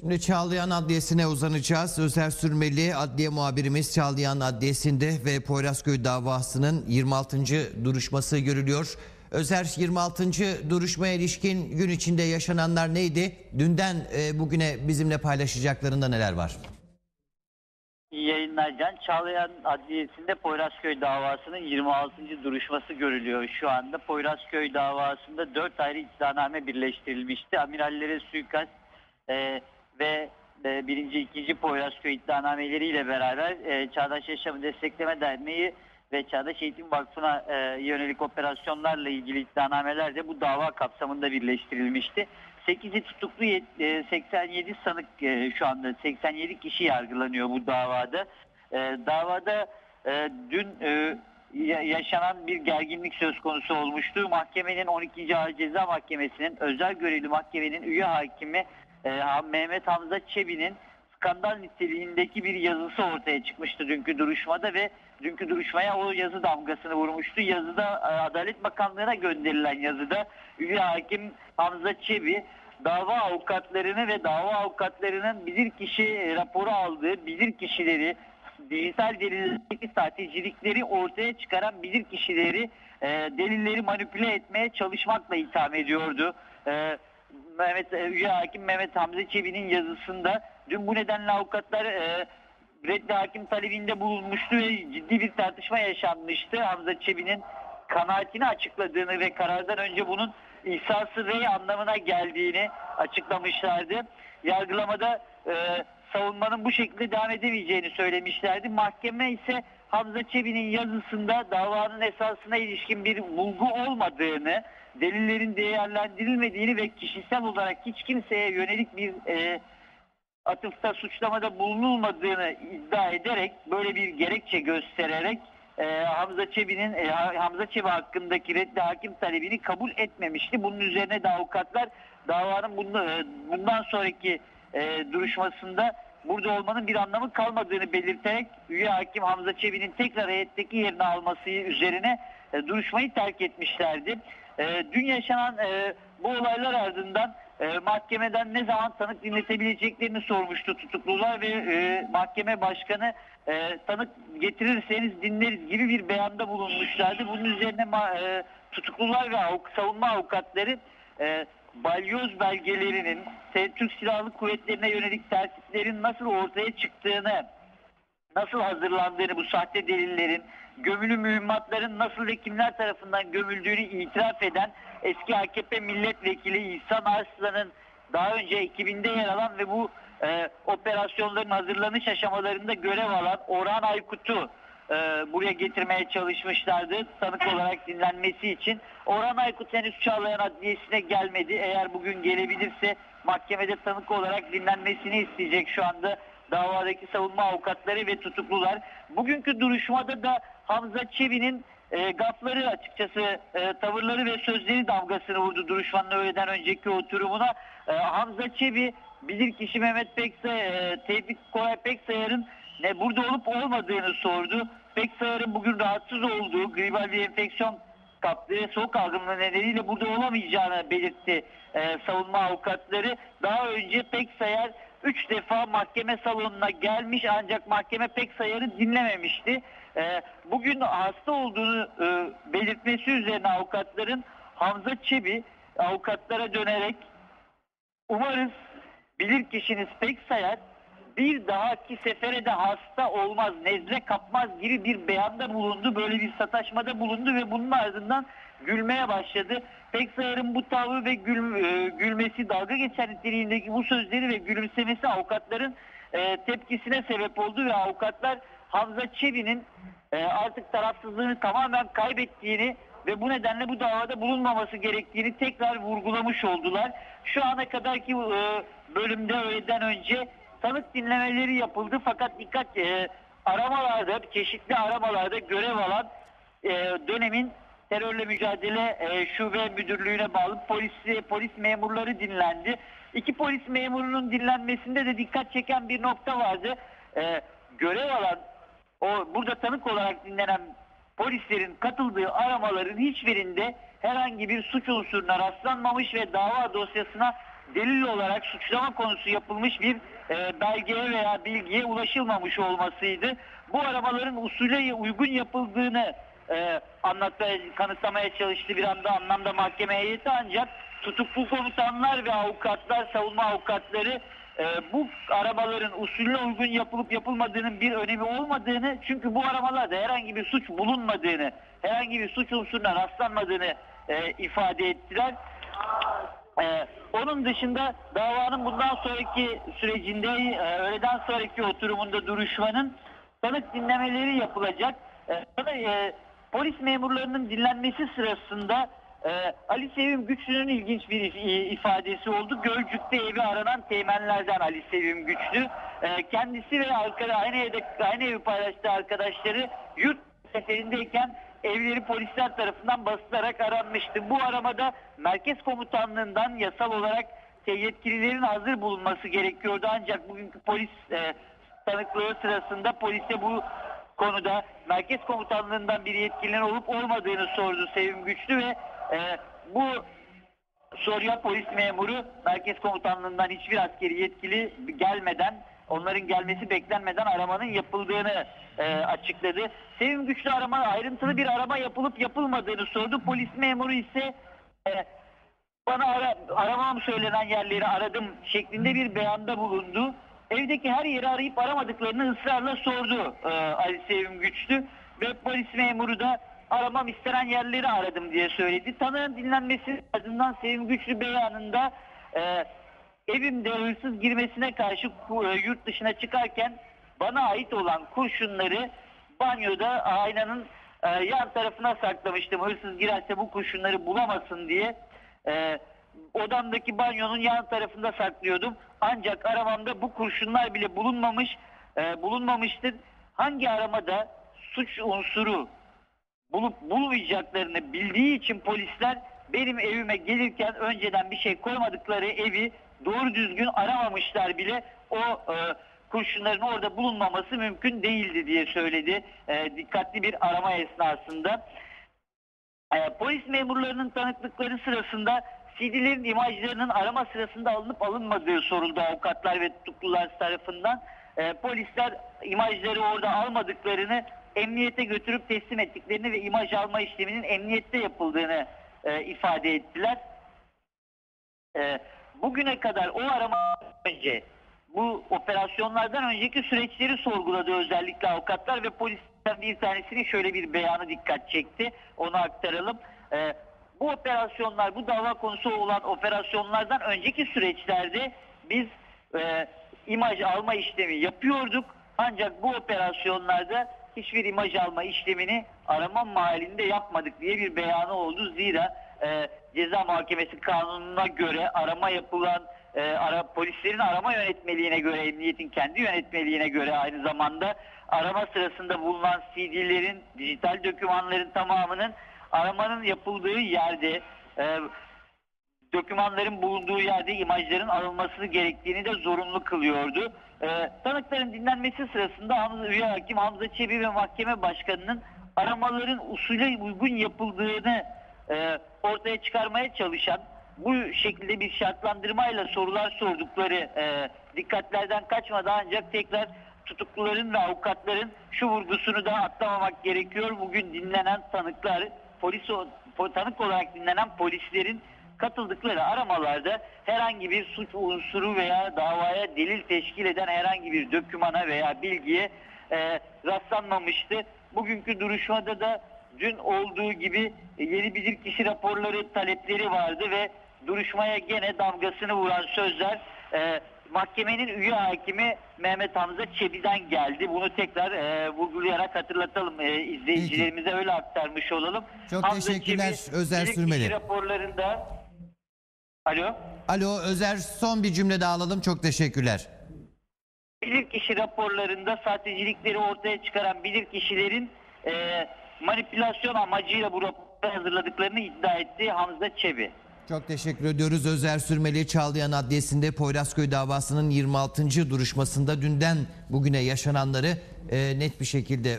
Şimdi Çağlayan Adliyesi'ne uzanacağız. Özer Sürmeli adliye muhabirimiz Çağlayan Adliyesi'nde ve Poyrazköy davasının 26. duruşması görülüyor. Özer 26. duruşmaya ilişkin gün içinde yaşananlar neydi? Dünden e, bugüne bizimle paylaşacaklarında neler var? İyi yayınlar Can. Çağlayan Adliyesi'nde Poyrazköy davasının 26. duruşması görülüyor şu anda. Poyrazköy davasında 4 ayrı iddianame birleştirilmişti. Amirallere suikast e, ve e, birinci, ikinci Poyrazköy iddianameleriyle beraber e, Çağdaş Yaşamı Destekleme Derneği ve Çağdaş Eğitim Vakfı'na e, yönelik operasyonlarla ilgili iddianameler de bu dava kapsamında birleştirilmişti. 8'i tutuklu yet- e, 87 sanık e, şu anda 87 kişi yargılanıyor bu davada. E, Davada dün ya- yaşanan bir gerginlik söz konusu olmuştu. Mahkemenin 12. Ağır Ceza Mahkemesi'nin özel görevli mahkemenin üye hakimi e, Mehmet Hamza Çebi'nin skandal niteliğindeki bir yazısı ortaya çıkmıştı dünkü duruşmada ve dünkü duruşmaya o yazı damgasını vurmuştu. Yazıda e, Adalet Bakanlığı'na gönderilen yazıda üye hakim Hamza Çebi dava avukatlarını ve dava avukatlarının bilirkişi e, raporu aldığı bilirkişileri dijital delildeki sahtecilikleri ortaya çıkaran bilirkişileri e, delilleri manipüle etmeye çalışmakla itham ediyordu. E, Mehmet üye hakim Mehmet Hamza Çebi'nin yazısında dün bu nedenle avukatlar e, reddi hakim talebinde bulunmuştu ve ciddi bir tartışma yaşanmıştı. Hamza Çebi'nin kanaatini açıkladığını ve karardan önce bunun ihsası rey anlamına geldiğini açıklamışlardı. Yargılamada e, savunmanın bu şekilde devam edemeyeceğini söylemişlerdi. Mahkeme ise Hamza Çebi'nin yazısında davanın esasına ilişkin bir bulgu olmadığını, delillerin değerlendirilmediğini ve kişisel olarak hiç kimseye yönelik bir e, atıfta suçlamada bulunulmadığını iddia ederek böyle bir gerekçe göstererek e, Hamza Çebi'nin e, Hamza Çebi hakkındaki reddi hakim talebini kabul etmemişti. Bunun üzerine de avukatlar davanın bundan, e, bundan sonraki e, duruşmasında burada olmanın bir anlamı kalmadığını belirterek üye hakim Hamza Çebi'nin tekrar heyetteki yerini alması üzerine e, duruşmayı terk etmişlerdi. E, dün yaşanan e, bu olaylar ardından e, mahkemeden ne zaman tanık dinletebileceklerini sormuştu tutuklular ve e, mahkeme başkanı e, tanık getirirseniz dinleriz gibi bir beyanda bulunmuşlardı. Bunun üzerine e, tutuklular ve avuk- savunma avukatları e, balyoz belgelerinin Türk Silahlı Kuvvetleri'ne yönelik tersitlerin nasıl ortaya çıktığını nasıl hazırlandığını bu sahte delillerin, gömülü mühimmatların nasıl ve kimler tarafından gömüldüğünü itiraf eden eski AKP milletvekili İhsan Arslan'ın daha önce ekibinde yer alan ve bu e, operasyonların hazırlanış aşamalarında görev alan Orhan Aykut'u e, buraya getirmeye çalışmışlardı tanık olarak dinlenmesi için. Orhan Aykut henüz Çağlayan Adliyesi'ne gelmedi. Eğer bugün gelebilirse mahkemede tanık olarak dinlenmesini isteyecek şu anda davadaki savunma avukatları ve tutuklular. Bugünkü duruşmada da Hamza Çebi'nin e, gafları açıkçası e, tavırları ve sözleri damgasını vurdu duruşmanın öğleden önceki oturumuna. E, Hamza Çebi bilirkişi Mehmet Peksay, e, Tevfik Koray Peksayar'ın ne burada olup olmadığını sordu. Peksayar'ın bugün rahatsız olduğu gribal bir enfeksiyon kaptığı soğuk algınlığı nedeniyle burada olamayacağını belirtti e, savunma avukatları. Daha önce Peksayar 3 defa mahkeme salonuna gelmiş ancak mahkeme Peksayar'ı dinlememişti. E, bugün hasta olduğunu e, belirtmesi üzerine avukatların Hamza Çebi avukatlara dönerek umarız bilirkişiniz Peksayar bir dahaki sefere de hasta olmaz, nezle kapmaz gibi bir beyanda bulundu. Böyle bir sataşmada bulundu ve bunun ardından gülmeye başladı. Peksayar'ın bu tavrı ve gül, e, gülmesi, dalga geçen niteliğindeki bu sözleri ve gülümsemesi avukatların e, tepkisine sebep oldu ve avukatlar Hamza Çebi'nin e, artık tarafsızlığını tamamen kaybettiğini ve bu nedenle bu davada bulunmaması gerektiğini tekrar vurgulamış oldular. Şu ana kadarki e, bölümde öğleden önce tanık dinlemeleri yapıldı fakat dikkat e, aramalarda çeşitli aramalarda görev alan e, dönemin terörle mücadele e, şube müdürlüğüne bağlı polis polis memurları dinlendi. İki polis memurunun dinlenmesinde de dikkat çeken bir nokta vardı. E, görev alan o burada tanık olarak dinlenen polislerin katıldığı aramaların hiçbirinde herhangi bir suç unsuruna rastlanmamış ve dava dosyasına delil olarak suçlama konusu yapılmış bir e, belgeye veya bilgiye ulaşılmamış olmasıydı. Bu aramaların usule uygun yapıldığını e, anlatmaya, kanıtlamaya çalıştı bir anda anlamda mahkeme heyeti ancak tutuklu komutanlar ve avukatlar, savunma avukatları e, bu aramaların usulüne uygun yapılıp yapılmadığının bir önemi olmadığını çünkü bu aramalarda herhangi bir suç bulunmadığını, herhangi bir suç unsuruna rastlanmadığını e, ifade ettiler. Ee, onun dışında davanın bundan sonraki sürecinde e, öğleden sonraki oturumunda duruşmanın tanık dinlemeleri yapılacak. E, e, polis memurlarının dinlenmesi sırasında e, Ali Sevim Güçlü'nün ilginç bir if- ifadesi oldu. Gölcük'te evi aranan teğmenlerden Ali Sevim Güçlü. E, kendisi ve arkada aynı evde aynı evi paylaştığı arkadaşları yurt seferindeyken evleri polisler tarafından basılarak aranmıştı. Bu aramada merkez komutanlığından yasal olarak yetkililerin hazır bulunması gerekiyordu. Ancak bugünkü polis e, tanıklığı sırasında polise bu konuda merkez komutanlığından bir yetkilinin olup olmadığını sordu Sevim Güçlü ve e, bu soruya polis memuru merkez komutanlığından hiçbir askeri yetkili gelmeden onların gelmesi beklenmeden aramanın yapıldığını e, açıkladı. Sevim Güçlü arama ayrıntılı bir arama yapılıp yapılmadığını sordu. Polis memuru ise e, bana ara, aramam söylenen yerleri aradım şeklinde bir beyanda bulundu. Evdeki her yeri arayıp aramadıklarını ısrarla sordu e, Ali Sevim Güçlü ve polis memuru da aramam istenen yerleri aradım diye söyledi. Tanığın dinlenmesi ardından Sevim Güçlü beyanında e, evimde hırsız girmesine karşı e, yurt dışına çıkarken bana ait olan kurşunları banyoda aynanın e, yan tarafına saklamıştım. Hırsız girerse bu kurşunları bulamasın diye. E, odamdaki banyonun yan tarafında saklıyordum. Ancak aramamda bu kurşunlar bile bulunmamış, bulunmamıştır. Hangi aramada suç unsuru bulup bulmayacaklarını bildiği için polisler benim evime gelirken önceden bir şey koymadıkları evi doğru düzgün aramamışlar bile o e, kurşunların orada bulunmaması mümkün değildi diye söyledi e, dikkatli bir arama esnasında. E, polis memurlarının tanıklıkları sırasında CD'lerin imajlarının arama sırasında alınıp alınmadığı soruldu avukatlar ve tutuklular tarafından. E, polisler imajları orada almadıklarını emniyete götürüp teslim ettiklerini ve imaj alma işleminin emniyette yapıldığını e, ifade ettiler. E, bugüne kadar o arama önce bu operasyonlardan önceki süreçleri sorguladı özellikle avukatlar ve polislerden bir tanesinin şöyle bir beyanı dikkat çekti. Onu aktaralım. E, bu operasyonlar, bu dava konusu olan operasyonlardan önceki süreçlerde biz e, imaj alma işlemi yapıyorduk. Ancak bu operasyonlarda hiçbir imaj alma işlemini arama mahallinde yapmadık diye bir beyanı oldu. Zira e, ceza muhakemesi kanununa göre arama yapılan e, ara, polislerin arama yönetmeliğine göre, emniyetin kendi yönetmeliğine göre aynı zamanda arama sırasında bulunan CD'lerin, dijital dokümanların tamamının aramanın yapıldığı yerde e, dokümanların bulunduğu yerde imajların alınması gerektiğini de zorunlu kılıyordu. Ee, tanıkların dinlenmesi sırasında Hamza Üye Hakim Hamza Çebi ve mahkeme başkanının aramaların usule uygun yapıldığını e, ortaya çıkarmaya çalışan bu şekilde bir şartlandırmayla sorular sordukları e, dikkatlerden kaçmadı ancak tekrar tutukluların ve avukatların şu vurgusunu da atlamamak gerekiyor. Bugün dinlenen tanıklar, polis tanık olarak dinlenen polislerin katıldıkları aramalarda herhangi bir suç unsuru veya davaya delil teşkil eden herhangi bir dokümana veya bilgiye e, rastlanmamıştı. Bugünkü duruşmada da dün olduğu gibi e, yeni bilirkişi raporları talepleri vardı ve duruşmaya gene damgasını vuran sözler e, mahkemenin üye hakimi Mehmet Hamza Çebi'den geldi. Bunu tekrar e, vurgulayarak hatırlatalım e, izleyicilerimize öyle aktarmış olalım. Çok Hamza teşekkürler Çebi, Özer Sürmeli. raporlarında Alo. Alo Özer son bir cümle daha alalım. Çok teşekkürler. Bilirkişi raporlarında sahtecilikleri ortaya çıkaran bilirkişilerin e, manipülasyon amacıyla bu raporları hazırladıklarını iddia etti Hamza Çebi. Çok teşekkür ediyoruz. Özer Sürmeli Çağlayan Adliyesi'nde Poyrazköy davasının 26. duruşmasında dünden bugüne yaşananları e, net bir şekilde